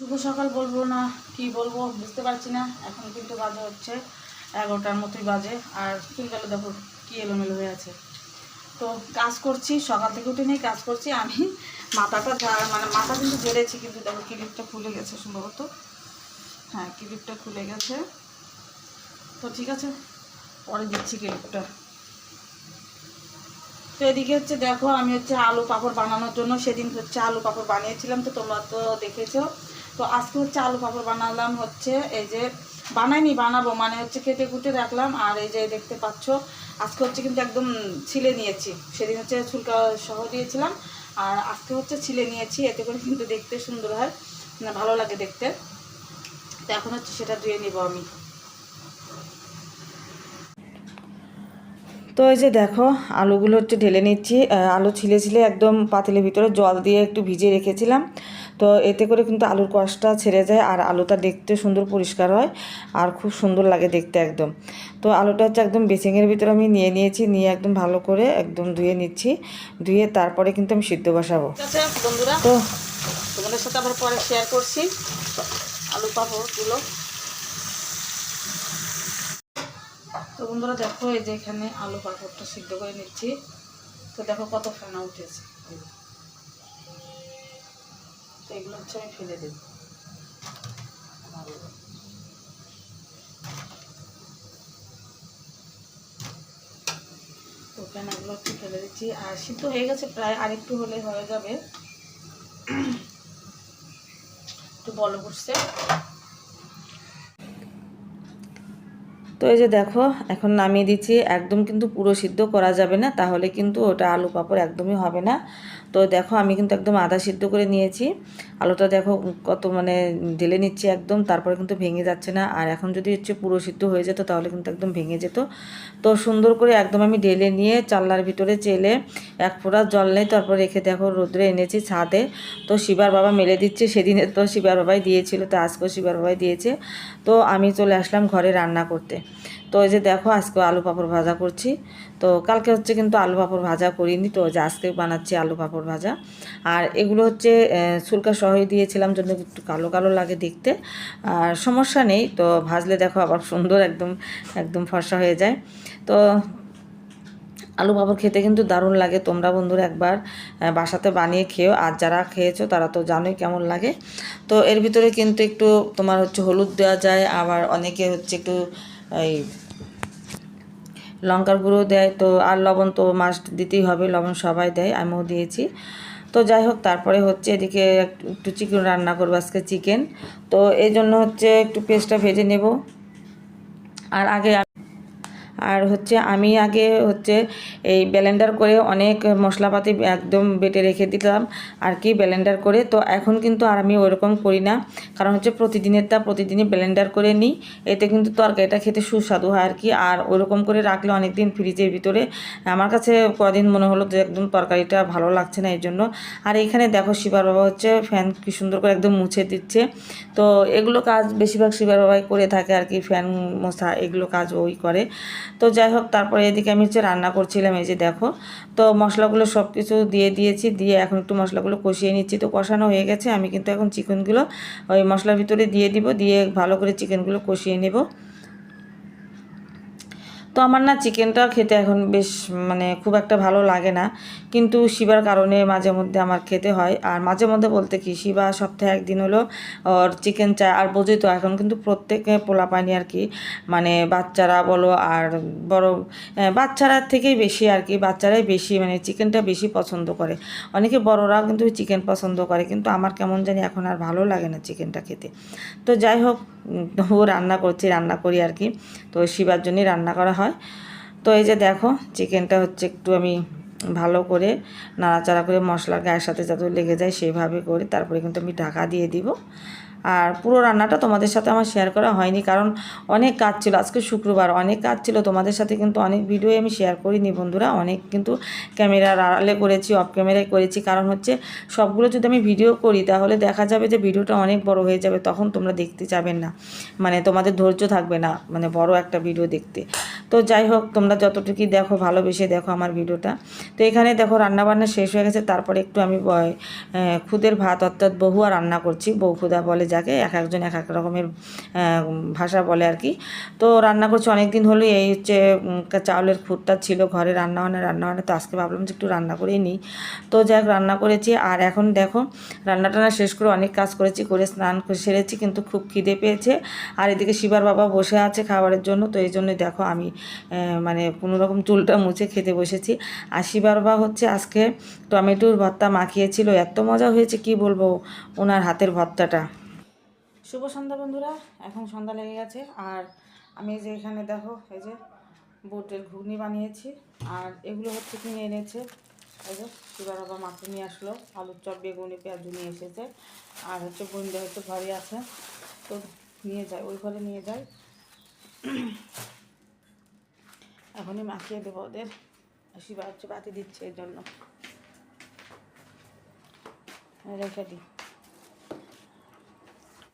শুভ সকাল বলব না, কি বলব বুঝতে পারছি না। এখন কিন্তু বাজে হচ্ছে এগারোটার মতোই বাজে, আর চুলগুলো দেখো কি এলোমেলো হয়ে আছে। তো কাজ করছি, সকাল থেকে উঠে নিয়ে কাজ করছি। আমি মাথাটা মানে মাথা কিন্তু ঝেড়েছি, কিন্তু দেখো ক্লিপটা খুলে গেছে সম্ভবত। হ্যাঁ ক্লিপটা খুলে গেছে। তো ঠিক আছে, পরে দিচ্ছি ক্লিপটা। তো এদিকে হচ্ছে দেখো, আমি হচ্ছে আলু পাঁপড় বানানোর জন্য সেদিন হচ্ছে আলু পাঁপড় বানিয়েছিলাম, তো তোমরা তো দেখেছ। তো আজকে হচ্ছে আলু পাপড় বানালাম হচ্ছে, এই যে বানাইনি, বানাবো। মানে হচ্ছে কেটে কুটে রাখলাম, আর এই যে দেখতে পাচ্ছ, আজকে হচ্ছে কিন্তু একদম ছিলে নিয়েছি। সেদিন হচ্ছে চুলকা সহ দিয়েছিলাম, আর আজকে হচ্ছে ছিলে নিয়েছি, এতে করে কিন্তু দেখতে সুন্দর হয় মানে ভালো লাগে দেখতে। তো এখন হচ্ছে সেটা ধুয়ে নিব আমি। তো এই যে দেখো আলুগুলো হচ্ছে ঢেলে নিচ্ছি। আলু ছিলে ছিলে একদম পাতিলের ভিতরে জল দিয়ে একটু ভিজিয়ে রেখেছিলাম। তো এতে করে কিন্তু আলুর কষটা ছেড়ে যায় আর আলুটা দেখতে সুন্দর পরিষ্কার হয় আর খুব সুন্দর লাগে দেখতে একদম। তো আলুটা হচ্ছে একদম বেসিংয়ের ভিতরে আমি নিয়ে নিয়েছি নিয়ে একদম ভালো করে একদম ধুয়ে নিচ্ছি। ধুয়ে তারপরে কিন্তু আমি সিদ্ধ বসাবো। আচ্ছা বন্ধুরা তো তোমাদের সাথে আবার পরে শেয়ার করছি। আলু পাঁপড়গুলো। তো বন্ধুরা দেখো, এই যে এখানে আলু পাঁপড়টা সিদ্ধ করে নিচ্ছি। তো দেখো কত ফেনা উঠেছে। তো এগুলো হচ্ছে আমি ফেলে দেব। তো ফেনাগুলো একটু ফেলে দিচ্ছি। আর সিদ্ধ হয়ে গেছে, প্রায় আরেকটু হলে হয়ে যাবে। একটু বলো করছে তো এই যে দেখো, এখন নামিয়ে দিচ্ছি। একদম কিন্তু পুরো সিদ্ধ করা যাবে না, তাহলে কিন্তু ওটা আলু পাঁপড় একদমই হবে না। তো দেখো, আমি কিন্তু একদম আদা সিদ্ধ করে নিয়েছি। আলুটা দেখো কত মানে ঢেলে নিচ্ছি একদম, তারপরে কিন্তু ভেঙে যাচ্ছে না। আর এখন যদি হচ্ছে পুরো সিদ্ধ হয়ে যেত, তাহলে কিন্তু একদম ভেঙে যেত। তো সুন্দর করে একদম আমি ঢেলে নিয়ে চাল্লার ভিতরে চেলে এক ফোঁটা জল নেই, তারপর রেখে দেখো রোদ্রে এনেছি ছাদে। তো শিবার বাবা মেলে দিচ্ছে, সেদিনে তো শিবার বাবাই দিয়েছিল, তো আজকেও শিবার বাবাই দিয়েছে। তো আমি চলে আসলাম ঘরে রান্না করতে। তো ওই যে দেখো, আজকে আলু পাঁপড় ভাজা করছি। তো কালকে হচ্ছে কিন্তু আলু পাঁপড় ভাজা করিনি, তো যে আজকে বানাচ্ছি আলু পাঁপড় ভাজা। আর এগুলো হচ্ছে সুলকা সহই দিয়েছিলাম জন্য একটু কালো কালো লাগে দেখতে। আর সমস্যা নেই, তো ভাজলে দেখো আবার সুন্দর একদম একদম ফর্সা হয়ে যায়। তো আলু পাঁপড় খেতে কিন্তু দারুণ লাগে। তোমরা বন্ধুরা একবার বাসাতে বানিয়ে খেও আর যারা খেয়েছো তারা তো জানোই কেমন লাগে। তো এর ভিতরে কিন্তু একটু তোমার হচ্ছে হলুদ দেওয়া যায়, আবার অনেকে হচ্ছে একটু, এই লঙ্কার গুঁড়ো দেয়। তো আর লবণ তো মাস্ট দিতেই হবে, লবণ সবাই দেয়, আমিও দিয়েছি। তো যাই হোক, তারপরে হচ্ছে এদিকে একটু চিকেন রান্না করব আজকে চিকেন তো এই জন্য হচ্ছে একটু পেস্টটা ভেজে নেব। আর আগে আর হচ্ছে আমি আগে হচ্ছে এই ব্লেন্ডার করে অনেক মশলাপাতি একদম বেটে রেখে দিতাম। আর কি ব্লেন্ডার করে? তো এখন কিন্তু আর আমি ওরকম করি না। কারণ হচ্ছে প্রতিদিনেরটা প্রতিদিনই ব্লেন্ডার করে নিই। এতে কিন্তু তরকারিটা খেতে সুস্বাদু হয় আর কি। আর ওরকম করে রাখলে অনেক দিন ফ্রিজের ভিতরে। আমার কাছে কদিন মনে হলো যে একদম তরকারিটা ভালো লাগছে না এই জন্য আর এখানে দেখো শিবার বাবা হচ্ছে ফ্যান কি সুন্দর করে একদম মুছে দিচ্ছে। তো এগুলো কাজ বেশিরভাগ শিবার বাবাই করে থাকে আর কি ফ্যান মোছা এগুলো কাজ ওই করে। তো যাই হোক, তারপরে এদিকে আমি হচ্ছে রান্না করছিলাম, এই যে দেখো। তো মশলাগুলো সব কিছু দিয়ে দিয়েছি, দিয়ে এখন একটু মশলাগুলো কষিয়ে নিচ্ছি। তো কষানো হয়ে গেছে, আমি কিন্তু এখন চিকেনগুলো ওই মশলার ভিতরে দিয়ে দিব, দিয়ে ভালো করে চিকেনগুলো কষিয়ে নেব। তো আমার না চিকেনটা খেতে এখন বেশ মানে খুব একটা ভালো লাগে না। কিন্তু শিবার কারণে মাঝে মধ্যে আমার খেতে হয়। আর মাঝে মধ্যে বলতে কি, শিবা সপ্তাহে একদিন হলো ওর চিকেন চায় আর বোঝোই তো এখন কিন্তু প্রত্যেকে পোলা পানি আর কি। মানে বাচ্চারা বলো আর বড় বাচ্চারা থেকেই বেশি আর কি। বাচ্চারাই বেশি মানে চিকেনটা বেশি পছন্দ করে। অনেকে বড়রাও কিন্তু চিকেন পছন্দ করে। কিন্তু আমার কেমন জানি এখন আর ভালো লাগে না চিকেনটা খেতে। তো যাই হোক তবুও রান্না করছি, রান্না করি আর কি। তো শিবার জন্যই রান্না করা হয়। তো এই যে দেখো, চিকেনটা হচ্ছে একটু আমি ভালো করে নাড়াচাড়া করে মশলা গায়ের সাথে যাতে লেগে যায় সেইভাবে করে তারপরে কিন্তু আমি ঢাকা দিয়ে দিব। আর পুরো রান্নাটা তোমাদের সাথে আমার শেয়ার করা হয়নি, কারণ অনেক কাজ ছিল। আজকে শুক্রবার, অনেক কাজ ছিল। তোমাদের সাথে কিন্তু অনেক ভিডিও আমি শেয়ার করিনি বন্ধুরা। অনেক কিন্তু ক্যামেরার আড়ালে করেছি অফ ক্যামেরায় করেছি। কারণ হচ্ছে সবগুলো যদি আমি ভিডিও করি, তাহলে দেখা যাবে যে ভিডিওটা অনেক বড় হয়ে যাবে, তখন তোমরা দেখতে যাবেন না। মানে তোমাদের ধৈর্য থাকবে না মানে বড় একটা ভিডিও দেখতে। তো যাই হোক, তোমরা যতটুকুই দেখো, ভালোবেসে দেখো আমার ভিডিওটা তো এখানে দেখো, রান্নাবান্না শেষ হয়ে গেছে। তারপরে একটু আমি খুদের ভাত অর্থাৎ বহুয়া রান্না করছি। বউ খুদা বলে যাকে এক একজন এক এক রকমের ভাষা বলে আর কি। তো রান্না করছি অনেক দিন হলো, এই হচ্ছে চাউলের খুঁটটা ছিল ঘরে রান্না হয় না, রান্না হয় না, তো আজকে ভাবলাম যে একটু রান্না করেই নিই। তো যাই রান্না করেছি, আর এখন দেখো রান্না টান্না শেষ করে অনেক কাজ করেছি, করে স্নান করে সেরেছি, কিন্তু খুব খিদে পেয়েছে। আর এদিকে শিবার বাবা বসে আছে খাবারের জন্য, তো এই জন্যই দেখো আমি মানে কোনো রকম চুলটা মুছে খেতে বসেছি। আর শিবার বাবা হচ্ছে আজকে টমেটোর ভর্তা মাখিয়েছিল, এত মজা হয়েছে, কি বলব, ওনার হাতের ভর্তাটা। শুভ সন্ধ্যা বন্ধুরা, এখন সন্ধ্যা লেগে গেছে। আর আমি যে এখানে দেখো, এই যে বোটের ঘুগনি বানিয়েছি। আর এগুলো হচ্ছে কিনে এনেছে, এই যে শিবার বাবা মাত্র নিয়ে আসলো, আলুর চপ, বেগুনি, পেঁয়াজ নিয়ে এসেছে। আর হচ্ছে বন্ধু হচ্ছে ঘরে আছে, তো নিয়ে যায়, ওই ঘরে নিয়ে যায়। এখনই মাখিয়ে দেবো ওদের। শিবা হচ্ছে বাতি দিচ্ছে এর জন্য। রেখে দিই।